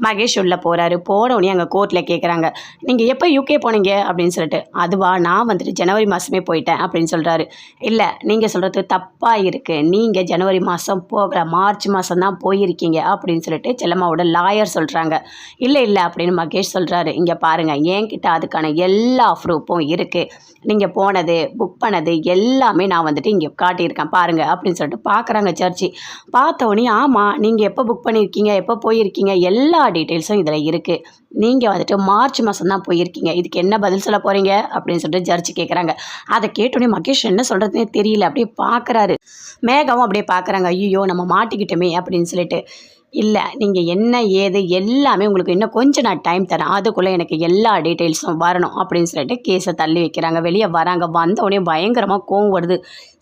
மகேஷ் உள்ளே போகிறாரு போனவுடனே அங்கே கோர்ட்டில் கேட்குறாங்க நீங்கள் எப்போ யூகே போனீங்க? அப்படின்னு சொல்லிட்டு அதுவா நான் வந்துட்டு ஜனவரி மாதமே போயிட்டேன் அப்படின்னு சொல்கிறாரு இல்லை நீங்கள் சொல்கிறது தப்பாக இருக்குது நீங்கள் ஜனவரி மாதம் போகிற மார்ச் மாதம் தான் போயிருக்கீங்க அப்படின்னு சொல்லிட்டு செல்லம்மாவோட லாயர் சொல்கிறாங்க இல்லை இல்லை அப்படின்னு மகேஷ் சொல்கிறாரு இங்கே பாருங்கள் என்கிட்ட அதுக்கான எல்லா ப்ரூஃபும் இருக்குது நீங்கள் போனது புக் பண்ணது எல்லாமே நான் வந்துட்டு இங்கே காட்டியிருக்கேன் பாருங்கள் அப்படின்னு சொல்லிட்டு பார்க்குறாங்க சர்ச்சி பார்த்த ஆமாம் நீங்கள் எப்போ புக் பண்ணியிருக்கீங்க எப்போ போயிருக்கீங்க எல்லா டீட்டெயில்ஸும் இதில் இருக்குது நீங்கள் வந்துட்டு மார்ச் மாதம் தான் போயிருக்கீங்க. இதுக்கு என்ன பதில் சொல்ல போகிறீங்க அப்படின்னு சொல்லிட்டு ஜட்ஜி கேட்குறாங்க அதை கேட்டோடனே மகேஷ் என்ன சொல்கிறதுனே தெரியல. அப்படியே பார்க்குறாரு மேகாவும் அப்படியே பார்க்குறாங்க ஐயோ நம்ம மாட்டிக்கிட்டோமே அப்படின்னு சொல்லிட்டு. இல்லை நீங்கள் என்ன ஏது எல்லாமே உங்களுக்கு இன்னும் கொஞ்சம் நான் டைம் தரேன். அதுக்குள்ளே எனக்கு எல்லா டீட்டெயில்ஸும் வரணும் அப்படின்னு சொல்லிட்டு கேஸை தள்ளி வைக்கிறாங்க. வெளியே வராங்க. வந்தவுடனே பயங்கரமாக கோவம் வருது.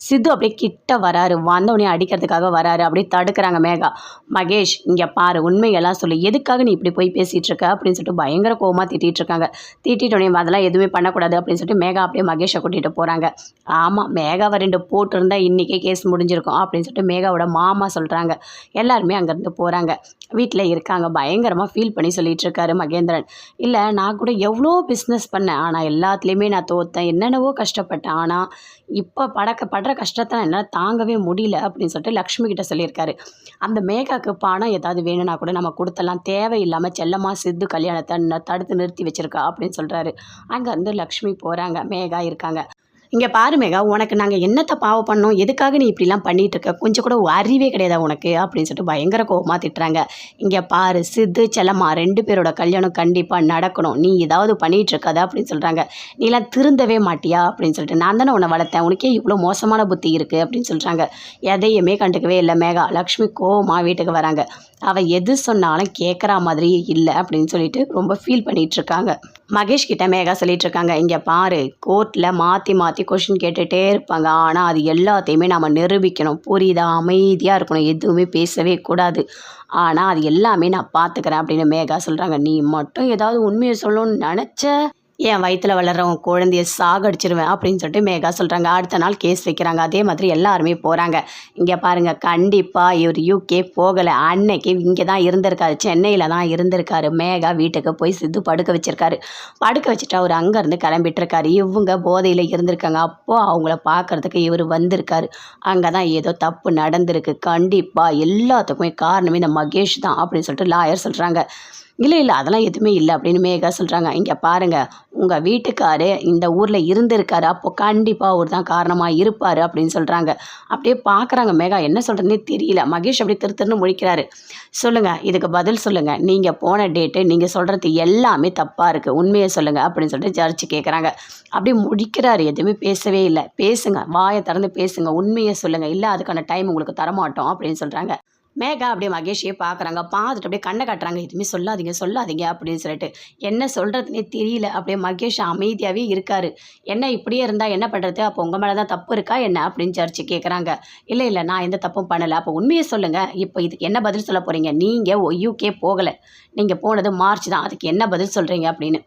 சித்து அப்படியே கிட்ட வராரு. வந்தவுடனே அடிக்கிறதுக்காக வராரு. அப்படியே தடுக்கிறாங்க மேகா. மகேஷ் இங்கே பாரு உண்மையெல்லாம் சொல்லு. எதுக்காக நீ இப்படி போய் பேசிகிட்டு இருக்க? அப்படின்னு சொல்லிட்டு பயங்கர கோவமாக திட்டிகிட்டு இருக்காங்க. திட்டிட்டோடனே அதெல்லாம் எதுவுமே பண்ணக்கூடாது. அப்படின்னு சொல்லிட்டு மேகா அப்படியே மகேஷை கூட்டிகிட்டு போகிறாங்க ஆமாம் மேகாவை ரெண்டு போட்டிருந்தா இன்றைக்கே கேஸ் முடிஞ்சிருக்கும். அப்படின்னு சொல்லிட்டு மேகாவோட மாமா சொல்கிறாங்க எல்லாருமே அங்கேருந்து போகிறாங்க வீட்டில் இருக்காங்க. பயங்கரமாக ஃபீல் பண்ணி சொல்லிகிட்டு இருக்காரு மகேந்திரன். இல்லை நான் கூட எவ்வளோ பிஸ்னஸ் பண்ணேன். ஆனால் எல்லாத்துலேயுமே நான் தோத்தேன். என்னென்னவோ கஷ்டப்பட்டேன். ஆனால் இப்போ படக்க படுற கஷ்டத்தை என்னால் தாங்கவே முடியல அப்படின்னு சொல்லிட்டு லக்ஷ்மி கிட்ட சொல்லியிருக்காரு. அந்த மேகாக்கு பணம் ஏதாவது வேணும்னா கூட நம்ம கொடுத்தலாம் தேவையில்லாமல் செல்லமாக சித்து கல்யாணத்தை தடுத்து நிறுத்தி வச்சுருக்கா அப்படின்னு சொல்கிறாரு அங்கேருந்து லக்ஷ்மி போகிறாங்க மேகா இருக்காங்க. இங்கே பாரு மேகா உனக்கு நாங்கள் என்னத்தை பாவம் பண்ணோம்? எதுக்காக நீ இப்படிலாம் பண்ணிகிட்டு இருக்க கொஞ்சம் கூட அறிவே கிடையாதா உனக்கு? அப்படின்னு சொல்லிட்டு பயங்கர கோவமாக திட்டுறாங்க. இங்கே பாரு சித்து செல்லம்மா ரெண்டு பேரோட கல்யாணம் கண்டிப்பாக நடக்கணும். நீ ஏதாவது பண்ணிகிட்டு இருக்காத அப்படின்னு சொல்கிறாங்க நீலாம் திருந்தவே மாட்டியா? அப்படின்னு சொல்லிட்டு நான் தானே உன்னை வளர்த்தேன். உனக்கே இவ்வளோ மோசமான புத்தி இருக்குது அப்படின்னு சொல்கிறாங்க எதையுமே கண்டுக்கவே இல்லை மேகா. லக்ஷ்மி கோபமாக வீட்டுக்கு வராங்க. அவள் எது சொன்னாலும் கேட்குற மாதிரியே இல்லை அப்படின்னு சொல்லிட்டு ரொம்ப ஃபீல் பண்ணிகிட்ருக்காங்க மகேஷ் கிட்ட மேகா சொல்லிட்டு இருக்காங்க இங்கே பாரு கோர்ட்டில் மாற்றி மாற்றி கொஷின் கேட்டுகிட்டே இருப்பாங்க. ஆனால் அது எல்லாத்தையுமே நம்ம நிரூபிக்கணும். புரியுதா? அமைதியாக இருக்கணும். எதுவுமே பேசவே கூடாது. ஆனால் அது எல்லாமே நான் பார்த்துக்கிறேன் அப்படின்னு மேகா சொல்கிறாங்க நீ மட்டும் ஏதாவது உண்மையை சொல்லணும்னு நினச்ச என் வயிற்றில் வளர்றவன் குழந்தைய சாகடிச்சிருவேன் அப்படின்னு சொல்லிட்டு மேகா சொல்கிறாங்க அடுத்த நாள் கேஸ் வைக்கிறாங்க. அதே மாதிரி எல்லாருமே போகிறாங்க இங்கே பாருங்கள் கண்டிப்பாக இவர் யூகே போகலை. அன்னைக்கு இங்கே தான் இருந்திருக்காரு. சென்னையில் தான் இருந்திருக்காரு. மேகா வீட்டுக்கு போய் சித்து படுக்க வச்சுருக்காரு. படுக்க வச்சுட்டு அவர் அங்கேருந்து கிளம்பிட்டுருக்காரு. இவங்க போதையில் இருந்திருக்காங்க. அப்போது அவங்கள பார்க்கறதுக்கு இவர் வந்திருக்காரு. அங்கே தான் ஏதோ தப்பு நடந்திருக்கு. கண்டிப்பாக எல்லாத்துக்குமே காரணமே இந்த மகேஷ் தான் அப்படின்னு சொல்லிட்டு லாயர் சொல்கிறாங்க இல்லை இல்லை அதெல்லாம் எதுவுமே இல்லை அப்படின்னு மேகா சொல்கிறாங்க இங்கே பாருங்கள் உங்கள் வீட்டுக்காரு இந்த ஊரில் இருந்திருக்காரு. அப்போ கண்டிப்பாக அவர் தான் காரணமாக இருப்பார் அப்படின்னு சொல்கிறாங்க அப்படியே பார்க்குறாங்க மேகா என்ன சொல்கிறதுனே தெரியல. மகேஷ் அப்படியே திரு திருன்னு முழிக்கிறாரு. சொல்லுங்கள் இதுக்கு பதில் சொல்லுங்கள் நீங்கள் போன டேட்டு நீங்கள் சொல்கிறது எல்லாமே தப்பாக இருக்குது உண்மையை சொல்லுங்கள் அப்படின்னு சொல்லிட்டு ஜட்ஜி கேட்குறாங்க அப்படியே முடிக்கிறாரு எதுவுமே பேசவே இல்லை. பேசுங்க வாயை திறந்து பேசுங்க உண்மையை சொல்லுங்கள் இல்லை அதுக்கான டைம் உங்களுக்கு தரமாட்டோம் அப்படின்னு சொல்கிறாங்க மேகா அப்படியே மகேஷையே பார்க்குறாங்க. பார்த்துட்டு அப்படியே கண்ணை காட்டுறாங்க. எதுவுமே சொல்லாதீங்க சொல்லாதீங்க அப்படின்னு சொல்லிட்டு. என்ன சொல்கிறதுனே தெரியல. அப்படியே மகேஷ் அமைதியாகவே இருக்காரு. என்ன இப்படியே இருந்தால் என்ன பண்ணுறது அப்போ உங்கள் மேலே தான் தப்பு இருக்கா என்ன? அப்படின்னு சர்ச்சு கேட்குறாங்க இல்லை இல்லை நான் எந்த தப்பும் பண்ணலை. அப்போ உண்மையை சொல்லுங்கள் இப்போ இதுக்கு என்ன பதில் சொல்ல போகிறீங்க நீங்கள் யூகே போகலை. நீங்கள் போனது மார்ச் தான். அதுக்கு என்ன பதில் சொல்கிறீங்க அப்படின்னு.